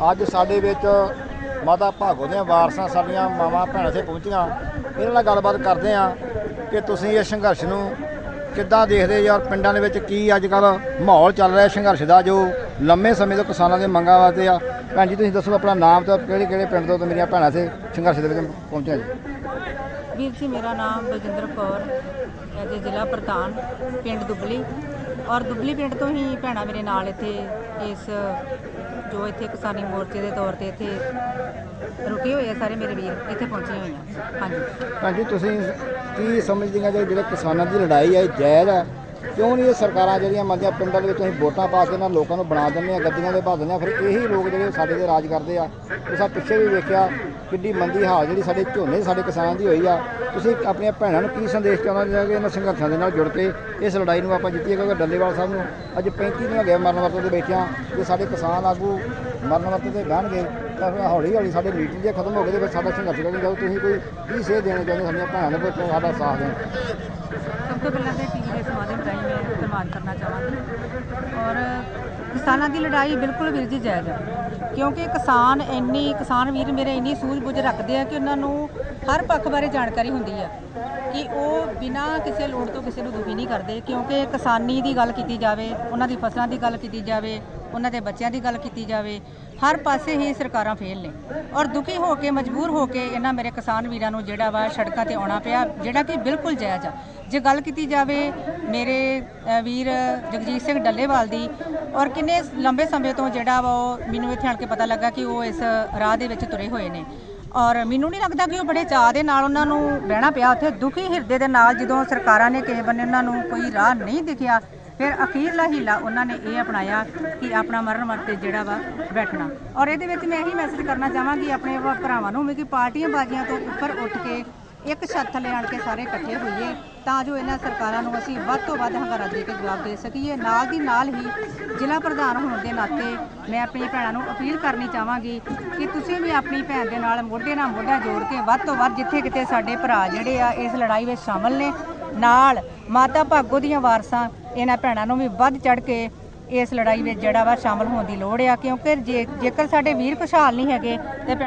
ਅੱਜ ਸਾਡੇ ਵਿੱਚ ਮਾਤਾ ਭਾਗੋ ਦੀਆਂ ਵਾਰਸਾਂ ਸਾਡੀਆਂ ਮਾਵਾਂ ਭੈਣਾਂ ਇੱਥੇ ਪਹੁੰਚੀਆਂ। ਇਹਨਾਂ ਨਾਲ ਗੱਲਬਾਤ ਕਰਦੇ ਆ ਕਿ ਤੁਸੀਂ ਇਹ ਸੰਘਰਸ਼ ਨੂੰ ਕਿੱਦਾਂ ਦੇਖਦੇ ਯਾਰ, ਪਿੰਡਾਂ ਦੇ ਵਿੱਚ ਕੀ ਅੱਜ ਕੱਲ ਮਾਹੌਲ ਚੱਲ ਰਿਹਾ ਸੰਘਰਸ਼ ਦਾ, ਜੋ ਲੰਮੇ ਸਮੇਂ ਤੋਂ ਕਿਸਾਨਾਂ ਦੀਆਂ ਮੰਗਾਂ ਵਾਸਤੇ ਆ। ਭੈਣ ਜੀ, ਤੁਸੀਂ ਦੱਸੋ ਆਪਣਾ ਨਾਮ ਤੇ ਕਿਹੜੇ ਕਿਹੜੇ ਪਿੰਡ ਤੋਂ ਤੇ ਮੇਰੀਆਂ ਭੈਣਾਂ ਇੱਥੇ ਸੰਘਰਸ਼ ਦੇ ਵਿੱਚ ਪਹੁੰਚਿਆ ਜੀ? ਵੀਰ ਜੀ, ਮੇਰਾ ਨਾਮ ਬਲਜਿੰਦਰ ਕੌਰ ਐਜ ਜ਼ਿਲ੍ਹਾ ਪ੍ਰਧਾਨ ਪਿੰਡ ਦੁਬਲੀ। ਔਰ ਦੁਬਲੀ ਪਿੰਡ ਤੋਂ ਹੀ ਭੈਣਾਂ ਮੇਰੇ ਨਾਲ ਇੱਥੇ ਇਸ, ਜੋ ਇੱਥੇ ਕਿਸਾਨੀ ਮੋਰਚੇ ਦੇ ਤੌਰ ਤੇ ਇੱਥੇ ਰੁਕੇ ਹੋਏ ਆ ਸਾਰੇ ਮੇਰੇ ਵੀਰ, ਇੱਥੇ ਪਹੁੰਚੇ ਹੋਏ ਆ ਹਾਂਜੀ ਭੈਣ ਤੁਸੀਂ ਕੀ ਸਮਝਦੀਆਂ ਜੇ ਜਿਹੜੇ ਕਿਸਾਨਾਂ ਦੀ ਲੜਾਈ ਹੈ ਇਹ ਜਾਇਜ਼ ਹੈ ਕਿਉਂ ਨਹੀਂ ਇਹ ਸਰਕਾਰਾਂ ਜਿਹੜੀਆਂ ਮੰਦੀਆਂ ਪਿੰਡਾਂ ਦੇ ਵਿੱਚ ਅਸੀਂ ਵੋਟਾਂ ਪਾ ਕੇ ਇਹਨਾਂ ਲੋਕਾਂ ਨੂੰ ਬਣਾ ਦਿੰਦੇ ਆ ਗੱਦੀਆਂ ਦੇ ਭਾ ਦਿੰਦੇ ਆ, ਫਿਰ ਇਹੀ ਲੋਕ ਜਿਹੜੇ ਸਾਡੇ ਤੇ ਰਾਜ ਕਰਦੇ ਆ। ਤੁਸੀਂ ਪਿੱਛੇ ਵੀ ਵੇਖਿਆ ਕਿੱਡੀ ਮੰਦੀ ਹਾਲ ਜਿਹੜੀ ਸਾਡੇ ਝੋਨੇ ਸਾਡੇ ਕਿਸਾਨਾਂ ਦੀ ਹੋਈ ਆ। ਤੁਸੀਂ ਆਪਣੀਆਂ ਭੈਣਾਂ ਨੂੰ ਕੀ ਸੰਦੇਸ਼ ਚਾਹੁੰਦਾ ਜੇ ਇਹਨਾਂ ਸੰਘਰਸ਼ਾਂ ਦੇ ਨਾਲ ਜੁੜ ਕੇ ਇਸ ਲੜਾਈ ਨੂੰ ਆਪਾਂ ਜਿੱਤੀਏ? ਕਿਉਂਕਿ ਡੱਲੇਵਾਲ ਸਾਹਿਬ ਨੂੰ ਅੱਜ 35 ਦਿਨ ਹੋ ਗਏ ਮਰਨ ਵਰਤੇ ਤੇ ਬੈਠਿਆਂ ਜੇ ਸਾਡੇ ਕਿਸਾਨ ਆਗੂ ਮਰਨ ਵਰਤੇ ਤੇ ਬਹਿਣਗੇ, ਤਾਂ ਫਿਰ ਹੌਲੀ ਹੌਲੀ ਸਾਡੇ ਮੀਟਿੰਗ ਜੇ ਖਤਮ ਹੋ ਗਏ ਤੇ ਫਿਰ ਸਾਡਾ ਸੰਘਰਸ਼ ਕਰਨੀ ਜਾਊ ਤੁਸੀਂ ਕੋਈ ਕੀ ਸੇਧ ਦੇਣਾ ਚਾਹੁੰਦੇ ਸਾਡੀਆਂ ਭੈਣਾਂ ਨੂੰ ਕੋਈ ਸਾਡਾ ਸਾਥ ਦੇਣ। ਸਭ ਤੋਂ ਪਹਿਲਾਂ ਤਾਂ ਟੀਵੀ ਦੇ ਮਾਧਿਅਮ ਰਾਹੀਂ ਮੈਂ ਧੰਨਵਾਦ ਕਰਨਾ ਚਾਹਾਂਗੀ। ਔਰ ਕਿਸਾਨਾਂ ਦੀ ਲੜਾਈ ਬਿਲਕੁਲ ਵੀਰ ਜੀ ਜਾਇਜ਼ ਹੈ। ਕਿਉਂਕਿ ਕਿਸਾਨ ਇੰਨੀ, ਕਿਸਾਨ ਵੀਰ ਮੇਰੇ ਇੰਨੀ ਸੂਝ-ਬੁਝ ਰੱਖਦੇ ਆ ਕਿ ਉਹਨਾਂ ਨੂੰ ਹਰ ਪੱਖ ਬਾਰੇ ਜਾਣਕਾਰੀ ਹੁੰਦੀ ਆ ਕਿ ਉਹ ਬਿਨਾਂ ਕਿਸੇ ਲੋੜ ਤੋਂ ਕਿਸੇ ਨੂੰ ਦੁਖੀ ਨਹੀਂ ਕਰਦੇ। ਕਿਉਂਕਿ ਕਿਸਾਨੀ ਦੀ ਗੱਲ ਕੀਤੀ ਜਾਵੇ, ਉਹਨਾਂ ਦੀ ਫਸਲਾਂ ਦੀ ਗੱਲ ਕੀਤੀ ਜਾਵੇ ਉਹਨਾਂ ਦੇ ਬੱਚਿਆਂ ਦੀ ਗੱਲ ਕੀਤੀ ਜਾਵੇ, ਹਰ ਪਾਸੇ ਹੀ ਸਰਕਾਰਾਂ ਫੇਲ ਨੇ। ਔਰ ਦੁਖੀ ਹੋ ਕੇ, ਮਜਬੂਰ ਹੋ ਕੇ ਇਹਨਾਂ ਮੇਰੇ ਕਿਸਾਨ ਵੀਰਾਂ ਨੂੰ ਜਿਹੜਾ ਵਾ ਸੜਕਾਂ ਤੇ ਆਉਣਾ ਪਿਆ, ਜਿਹੜਾ ਕਿ ਬਿਲਕੁਲ ਜਾਇਜ਼ ਆ। ਜੇ ਗੱਲ ਕੀਤੀ ਜਾਵੇ ਮੇਰੇ ਵੀਰ ਜਗਜੀਤ ਸਿੰਘ ਡੱਲੇਵਾਲ ਦੀ, ਔਰ ਕਿੰਨੇ ਲੰਬੇ ਸਮੇਂ ਤੋਂ ਜਿਹੜਾ ਵਾ ਉਹ ਮੈਨੂੰ ਇੱਥੇ ਆਣ ਕੇ ਪਤਾ ਲੱਗਾ ਕਿ ਉਹ ਇਸ ਰਾਹ ਦੇ ਵਿੱਚ ਤੁਰੇ ਹੋਏ ਨੇ। ਔਰ ਮੈਨੂੰ ਨਹੀਂ ਲੱਗਦਾ ਕਿ ਉਹ ਬੜੇ ਚਾਅ ਦੇ ਨਾਲ ਉਹਨਾਂ ਨੂੰ ਬਹਿਣਾ ਪਿਆ। ਉੱਥੇ ਦੁਖੀ ਹਿਰਦੇ ਦੇ ਨਾਲ ਜਦੋਂ ਸਰਕਾਰਾਂ ਨੇ ਕਿਸੇ ਬੰਨੇ ਉਹਨਾਂ ਨੂੰ ਕੋਈ ਰਾਹ ਨਹੀਂ ਦਿਖਿਆ ਫਿਰ ਅਖੀਰਲਾ ਹੀਲਾ ਉਹਨਾਂ ਨੇ ਇਹ ਅਪਣਾਇਆ ਕਿ ਆਪਣਾ ਮਰਨ ਵਰਤੇ ਜਿਹੜਾ ਵਾ ਬੈਠਣਾ। ਔਰ ਇਹਦੇ ਵਿੱਚ ਮੈਂ ਇਹੀ ਮੈਸੇਜ ਕਰਨਾ ਚਾਹਾਂਗੀ ਆਪਣੇ ਭ- ਭਰਾਵਾਂ ਨੂੰ ਵੀ ਕਿ ਪਾਰਟੀਆਂ ਬਾਜੀਆਂ ਤੋਂ ਉੱਪਰ ਉੱਠ ਕੇ ਇੱਕ ਛੱਤ ਥੱਲੇ ਆਣ ਕੇ ਸਾਰੇ ਇਕੱਠੇ ਹੋਈਏ ਤਾਂ ਜੋ ਇਹਨਾਂ ਸਰਕਾਰਾਂ ਨੂੰ ਅਸੀਂ ਵੱਧ ਤੋਂ ਵੱਧ ਹੰਗਾਰਾ ਦੇ ਕੇ ਜਵਾਬ ਦੇ ਸਕੀਏ। ਨਾਲ ਦੀ ਨਾਲ ਹੀ ਜ਼ਿਲ੍ਹਾ ਪ੍ਰਧਾਨ ਹੋਣ ਦੇ ਨਾਤੇ ਮੈਂ ਆਪਣੀ ਭੈਣਾਂ ਨੂੰ ਅਪੀਲ ਕਰਨੀ ਚਾਹਾਂਗੀ ਕਿ ਤੁਸੀਂ ਵੀ ਆਪਣੀ ਭੈਣ ਦੇ ਨਾਲ ਮੋਢੇ ਨਾਲ ਮੋਢਾ ਜੋੜ ਕੇ ਵੱਧ ਤੋਂ ਵੱਧ ਜਿੱਥੇ ਕਿਤੇ ਸਾਡੇ ਭਰਾ ਜਿਹੜੇ ਆ ਇਸ ਲੜਾਈ ਵਿੱਚ ਸ਼ਾਮਲ ਨੇ, ਨਾਲ ਮਾਤਾ ਭਾਗੋ ਦੀਆਂ ਵਾਰਸਾਂ ਇਹਨਾਂ ਭੈਣਾਂ ਨੂੰ ਵੀ ਵੱਧ ਚੜ ਕੇ ਇਸ ਲੜਾਈ ਵਿੱਚ ਜਿਹੜਾ ਵਾ ਸ਼ਾਮਲ ਹੋਣ ਦੀ ਲੋੜ ਆ, ਕਿਉਂਕਿ ਜੇ ਜੇਕਰ ਸਾਡੇ ਵੀਰ ਖੁਸ਼ਹਾਲ ਨਹੀਂ ਹੈਗੇ ਤੇ ਭੈਣ